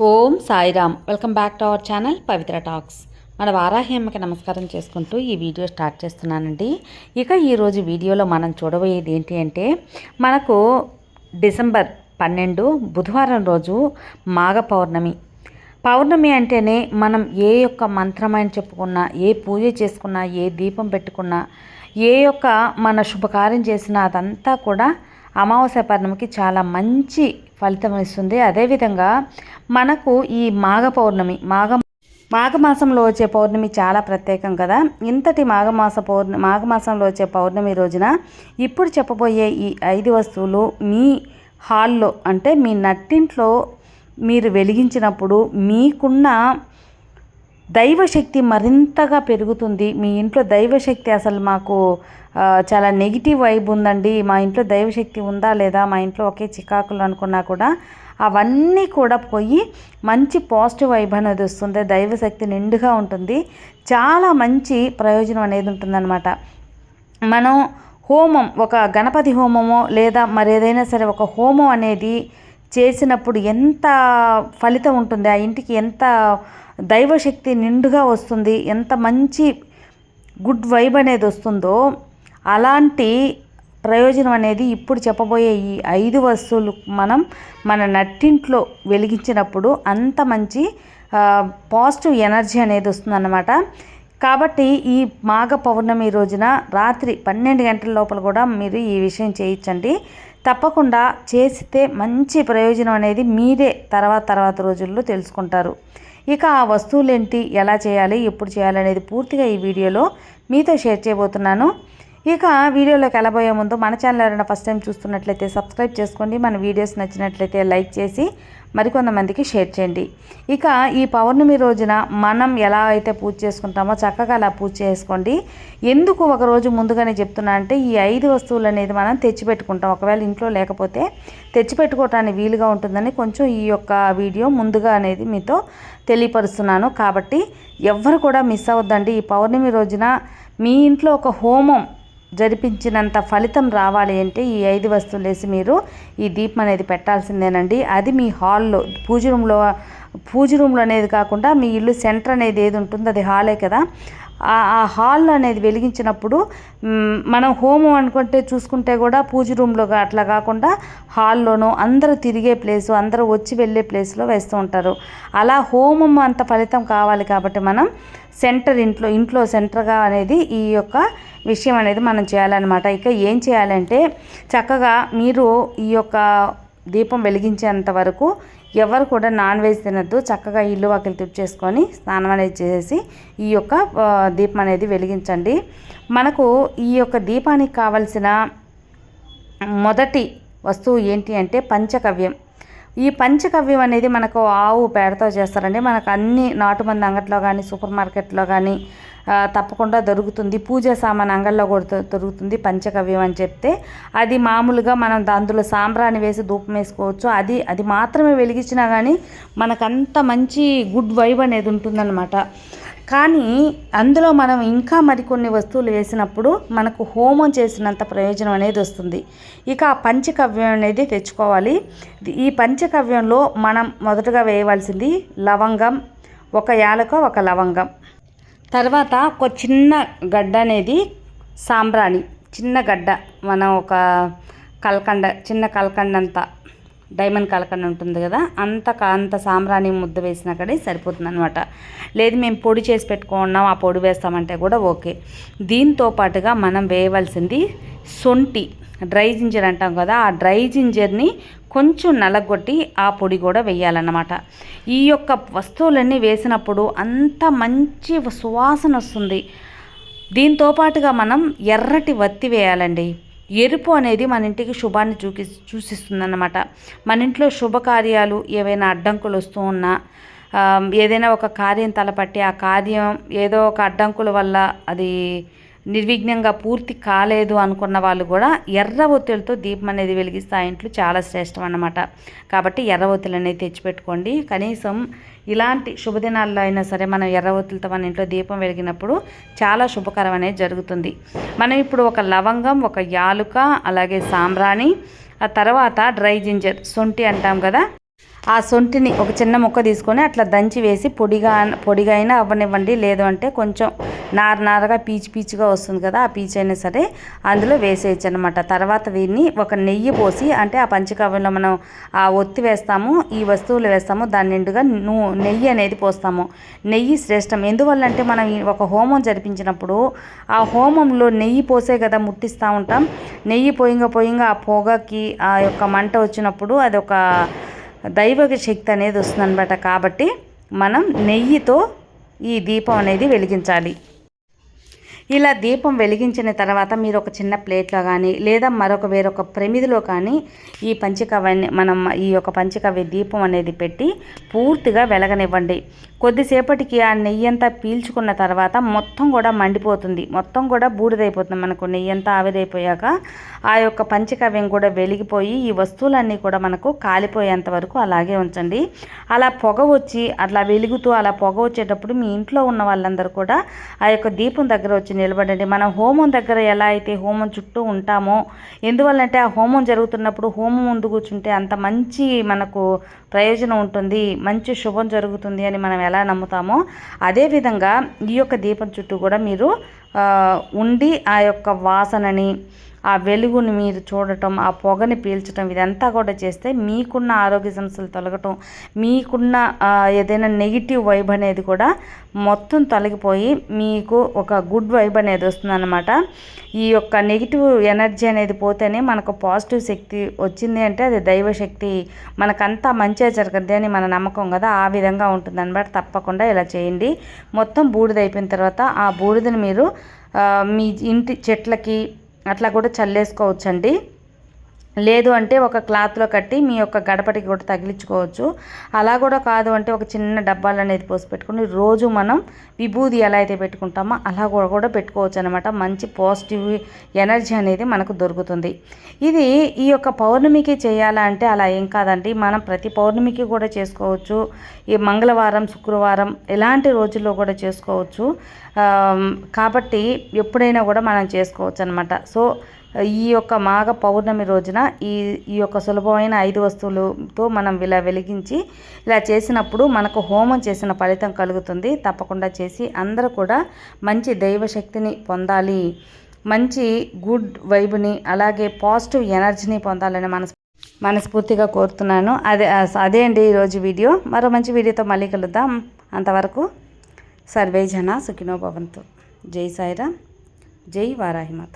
Om Sairam. Welcome back to our channel Pavitra talks. మన వారాహి నమస్కారం చేసుకుంటూ ఈ వీడియో స్టార్ట్ చేస్తున్నానండి. ఇక ఈరోజు వీడియోలో మనం చూడబోయేది ఏంటి అంటే మనకు డిసెంబర్ పన్నెండు బుధవారం రోజు మాఘ పౌర్ణమి. పౌర్ణమి అంటేనే మనం ఏ యొక్క మంత్రమైన చెప్పుకున్నా ఏ పూజ చేసుకున్నా ఏ దీపం పెట్టుకున్నా ఏ యొక్క మన శుభకార్యం చేసినా అదంతా కూడా అమావాస్య పౌర్ణమికి చాలా మంచి ఫలితం ఇస్తుంది. అదేవిధంగా మనకు ఈ మాఘ పౌర్ణమి మాఘ మాఘమాసంలో వచ్చే పౌర్ణమి చాలా ప్రత్యేకం కదా. ఇంతటి మాఘమాస పౌర్ణమి మాఘమాసంలో వచ్చే పౌర్ణమి రోజున ఇప్పుడు చెప్పబోయే ఈ ఐదు వస్తువులు మీ హాల్లో అంటే మీ నట్టింట్లో మీరు వెలిగించినప్పుడు మీకున్న దైవశక్తి మరింతగా పెరుగుతుంది. మీ ఇంట్లో దైవశక్తి అసలు మాకు చాలా నెగిటివ్ వైబ్ ఉందండి. మా ఇంట్లో దైవశక్తి ఉందా లేదా? మా ఇంట్లో ఒకే చికాకులు అనుకున్నా కూడా అవన్నీ కూడా పోయి మంచి పాజిటివ్ వైబ్ అనేది వస్తుంది. దైవశక్తి నిండుగా ఉంటుంది. చాలా మంచి ప్రయోజనం అనేది ఉంటుందన్నమాట. మనం హోమం ఒక గణపతి హోమమో లేదా మరేదైనా సరే ఒక హోమం అనేది చేసినప్పుడు ఎంత ఫలితం ఉంటుంది? ఆ ఇంటికి ఎంత దైవశక్తి నిండుగా వస్తుంది? ఎంత మంచి గుడ్ వైబ్ అనేది వస్తుందో అలాంటి ప్రయోజనం అనేది ఇప్పుడు చెప్పబోయే ఈ ఐదు వస్తువులు మనం మన నట్టింట్లో వెలిగించినప్పుడు అంత మంచి పాజిటివ్ ఎనర్జీ అనేది వస్తుందన్నమాట. కాబట్టి ఈ మాఘ పౌర్ణమి రోజున రాత్రి పన్నెండు గంటల లోపల కూడా మీరు ఈ విషయం చేయించండి. తప్పకుండా చేస్తే మంచి ప్రయోజనం అనేది మీరే తర్వాత తర్వాత రోజుల్లో తెలుసుకుంటారు. ఇక ఆ వస్తువులు ఏంటి ఎలా చేయాలి? ఎప్పుడు చేయాలి? అనేది పూర్తిగా ఈ వీడియోలో మీతో షేర్ చేయబోతున్నాను. ఇక వీడియోలోకి వెళ్ళబోయే ముందు మన ఛానల్ ఎవరైనా ఫస్ట్ టైం చూస్తున్నట్లయితే సబ్స్క్రైబ్ చేసుకోండి. మన వీడియోస్ నచ్చినట్లయితే లైక్ చేసి మరికొంతమందికి షేర్ చేయండి. ఇక ఈ పౌర్ణమి రోజున మనం ఎలా అయితే పూజ చేసుకుంటామో చక్కగా అలా పూజ చేసుకోండి. ఎందుకు ఒక రోజు ముందుగానే చెప్తున్నా అంటే ఈ ఐదు వస్తువులు అనేది మనం తెచ్చిపెట్టుకుంటాం. ఒకవేళ ఇంట్లో లేకపోతే తెచ్చిపెట్టుకోవటానికి వీలుగా ఉంటుందని కొంచెం ఈ యొక్క వీడియో ముందుగా అనేది మీతో తెలియపరుస్తున్నాను. కాబట్టి ఎవ్వరు కూడా మిస్ అవ్వద్దండి. ఈ పౌర్ణమి రోజున మీ ఇంట్లో ఒక హోమం జరిపించినంత ఫలితం రావాలి అంటే ఈ ఐదు వస్తువులు వేసి మీరు ఈ దీపం అనేది పెట్టాల్సిందేనండి. అది మీ హాల్లో పూజ రూమ్లో పూజ రూమ్లో అనేది కాకుండా మీ ఇల్లు సెంటర్ అనేది ఏది ఉంటుందో అది హాలే కదా. ఆ హాల్ అనేది వెలిగించినప్పుడు మనం హోమం అనుకుంటే చూసుకుంటే కూడా పూజ రూమ్లో అట్లా కాకుండా హాల్లోనూ అందరూ తిరిగే ప్లేసు అందరూ వచ్చి వెళ్ళే ప్లేస్లో వేస్తూ ఉంటారు. అలా హోమం అంత ఫలితం కావాలి కాబట్టి మనం సెంటర్ ఇంట్లో ఇంట్లో సెంటర్గా అనేది ఈ యొక్క విషయం అనేది మనం చేయాలన్నమాట. ఇక ఏం చేయాలంటే చక్కగా మీరు ఈ యొక్క దీపం వెలిగించేంత వరకు ఎవరు కూడా నాన్ వెజ్ తినద్దు. చక్కగా ఇల్లు వాకిలు తుడిచేసుకొని స్నానం అనేది చేసి ఈ యొక్క దీపం అనేది వెలిగించండి. మనకు ఈ యొక్క దీపానికి కావలసిన మొదటి వస్తువు ఏంటి అంటే పంచకవ్యం. ఈ పంచకవ్యం అనేది మనకు ఆవు పేడతో చేస్తారండి. మనకు అన్ని నాటుమంది అంగట్లో కానీ సూపర్ మార్కెట్లో కానీ తప్పకుండా దొరుకుతుంది. పూజ సామాన్ అంగల్లో కూడా దొరుకుతుంది పంచకవ్యం అని చెప్తే. అది మామూలుగా మనం అందులో సాంబ్రాన్ని వేసి ధూపం వేసుకోవచ్చు. అది అది మాత్రమే వెలిగించినా కానీ మనకంత మంచి గుడ్ వైబ్ అనేది ఉంటుందన్నమాట. కానీ అందులో మనం ఇంకా మరికొన్ని వస్తువులు వేసినప్పుడు మనకు హోమం చేసినంత ప్రయోజనం అనేది వస్తుంది. ఇక ఆ పంచకవ్యం అనేది తెచ్చుకోవాలి. ఈ పంచకవ్యంలో మనం మొదటగా వేయవలసింది లవంగం ఒక యాలక ఒక లవంగం. తర్వాత ఒక చిన్న గడ్డ అనేది సాంబ్రాణి చిన్న గడ్డ మనం ఒక కలకండ చిన్న కలకండ అంతా డైమండ్ కలకండ ఉంటుంది కదా అంత అంత సాంబ్రాణి ముద్ద వేసినా కూడా సరిపోతుంది అనమాట లేదు మేము పొడి చేసి పెట్టుకున్నాం ఆ పొడి వేస్తామంటే కూడా ఓకే. దీంతో పాటుగా మనం వేయవలసింది సొంటి డ్రై జింజర్ అంటాం కదా ఆ డ్రై జింజర్ని కొంచెం నలగొట్టి ఆ పొడి కూడా వేయాలన్నమాట. ఈ యొక్క వస్తువులన్నీ వేసినప్పుడు అంత మంచి సువాసన వస్తుంది. దీంతో పాటుగా మనం ఎర్రటి వత్తి వేయాలండి. ఎరుపు అనేది మన ఇంటికి శుభాన్ని చూకి చూసిస్తుందన్నమాట మన ఇంట్లో శుభకార్యాలు ఏవైనా అడ్డంకులు వస్తూ ఉన్నా ఏదైనా ఒక కార్యం తలపట్టి ఆ కార్యం ఏదో ఒక అడ్డంకుల వల్ల అది నిర్విఘ్నంగా పూర్తి కాలేదు అనుకున్న వాళ్ళు కూడా ఎర్ర ఒత్తులతో దీపం అనేది వెలిగిస్తే ఆ ఇంట్లో చాలా శ్రేష్టం అన్నమాట. కాబట్టి ఎర్ర ఒత్తులు అనేది తెచ్చిపెట్టుకోండి. కనీసం ఇలాంటి శుభదినాల్లో అయినా సరే మనం ఎర్ర ఒత్తులతో మన ఇంట్లో దీపం వెలిగినప్పుడు చాలా శుభకరం అనేది జరుగుతుంది. మనం ఇప్పుడు ఒక లవంగం ఒక యాలుక అలాగే సాంబ్రాణి ఆ తర్వాత డ్రై జింజర్ సొంటి అంటాం కదా. ఆ సొంటిని ఒక చిన్న ముక్క తీసుకొని అట్లా దంచి వేసి పొడిగా పొడిగా అయినా అవ్వనివ్వండి. లేదు అంటే కొంచెం నార నారగా పీచు పీచుగా వస్తుంది కదా ఆ పీచు అయినా సరే అందులో వేసేయచ్చు అనమాట తర్వాత దీన్ని ఒక నెయ్యి పోసి అంటే ఆ పంచకవ్యంలో మనం ఆ ఒత్తి వేస్తాము ఈ వస్తువులు వేస్తాము దాని నిండుగా నెయ్యి అనేది పోస్తాము. నెయ్యి శ్రేష్టం. ఎందువల్ల అంటే మనం ఒక హోమం జరిపించినప్పుడు ఆ హోమంలో నెయ్యి పోసే కదా ముట్టిస్తూ ఉంటాం. నెయ్యి పోయింగా పోయింగా ఆ పొగకి ఆ యొక్క మంట వచ్చినప్పుడు అది ఒక దైవక శక్తి అనేది వస్తుందన్నమాట. కాబట్టి మనం నెయ్యితో ఈ దీపం అనేది వెలిగించాలి. ఇలా దీపం వెలిగించిన తర్వాత మీరు ఒక చిన్న ప్లేట్లో కానీ లేదా మరొక వేరొక ప్రమిదిలో కానీ ఈ పంచకవ్యాన్ని మనం ఈ యొక్క పంచకవ్య దీపం అనేది పెట్టి పూర్తిగా వెలగనివ్వండి. కొద్దిసేపటికి ఆ నెయ్యి అంతా పీల్చుకున్న తర్వాత మొత్తం కూడా మండిపోతుంది. మొత్తం కూడా బూడిదైపోతుంది. మనకు నెయ్యి అంతా ఆవిరైపోయాక ఆ యొక్క పంచకవ్యం కూడా వెలిగిపోయి ఈ వస్తువులన్నీ కూడా మనకు కాలిపోయేంత వరకు అలాగే ఉంచండి. అలా పొగ వచ్చి అట్లా వెలుగుతూ అలా పొగ వచ్చేటప్పుడు మీ ఇంట్లో ఉన్న వాళ్ళందరూ కూడా ఆ యొక్క దీపం దగ్గర వచ్చి నిలబడండి. మనం హోమం దగ్గర ఎలా అయితే హోమం చుట్టూ ఉంటామో ఎందువల్లంటే ఆ హోమం జరుగుతున్నప్పుడు హోమం ముందు కూర్చుంటే అంత మంచి మనకు ప్రయోజనం ఉంటుంది మంచి శుభం జరుగుతుంది అని మనం ఎలా నమ్ముతామో అదేవిధంగా ఈ యొక్క దీపం చుట్టూ కూడా మీరు ఉండి ఆ యొక్క వాసనని ఆ వెలుగుని మీరు చూడటం ఆ పొగని పీల్చడం ఇదంతా కూడా చేస్తే మీకున్న ఆరోగ్య సమస్యలు తొలగటం మీకున్న ఏదైనా నెగిటివ్ వైబ్ అనేది కూడా మొత్తం తొలగిపోయి మీకు ఒక గుడ్ వైబ్ అనేది వస్తుందన్నమాట. ఈ యొక్క నెగిటివ్ ఎనర్జీ అనేది పోతేనే మనకు పాజిటివ్ శక్తి వచ్చింది అంటే అది దైవశక్తి మనకంతా మంచిగా జరగద్ది అని మన నమ్మకం కదా ఆ విధంగా ఉంటుందన్నమాట. తప్పకుండా ఇలా చేయండి. మొత్తం బూడిద అయిపోయిన తర్వాత ఆ బూడిదని మీరు మీ ఇంటి చెట్లకి అట్లా కూడా చల్లేసుకోవచ్చండి. లేదు అంటే ఒక క్లాత్లో కట్టి మీ యొక్క గడపటికి కూడా తగిలించుకోవచ్చు. అలా కూడా కాదు అంటే ఒక చిన్న డబ్బాలు అనేది పోసి పెట్టుకుని రోజు మనం విభూది ఎలా అయితే పెట్టుకుంటామో అలా కూడా కూడా పెట్టుకోవచ్చు అనమాట మంచి పాజిటివ్ ఎనర్జీ అనేది మనకు దొరుకుతుంది. ఇది ఈ యొక్క పౌర్ణమికి చేయాలా అంటే అలా ఏం కాదండి. మనం ప్రతి పౌర్ణమికి కూడా చేసుకోవచ్చు. ఈ మంగళవారం శుక్రవారం ఎలాంటి రోజుల్లో కూడా చేసుకోవచ్చు. కాబట్టి ఎప్పుడైనా కూడా మనం చేసుకోవచ్చు అనమాట సో ఈ యొక్క మాఘ పౌర్ణమి రోజున ఈ ఈ యొక్క సులభమైన ఐదు వస్తువులతో మనం ఇలా వెలిగించి ఇలా చేసినప్పుడు మనకు హోమం చేసిన ఫలితం కలుగుతుంది. తప్పకుండా చేసి అందరూ కూడా మంచి దైవశక్తిని పొందాలి. మంచి గుడ్ వైబ్ని అలాగే పాజిటివ్ ఎనర్జీని పొందాలని మనస్ మనస్ఫూర్తిగా కోరుతున్నాను. అదే అదే అండి ఈరోజు వీడియో. మరో మంచి వీడియోతో మళ్ళీ కలుద్దాం. అంతవరకు సర్వే జన సుఖినో భవంతు. జై సాయిరా జై వారాహిమాత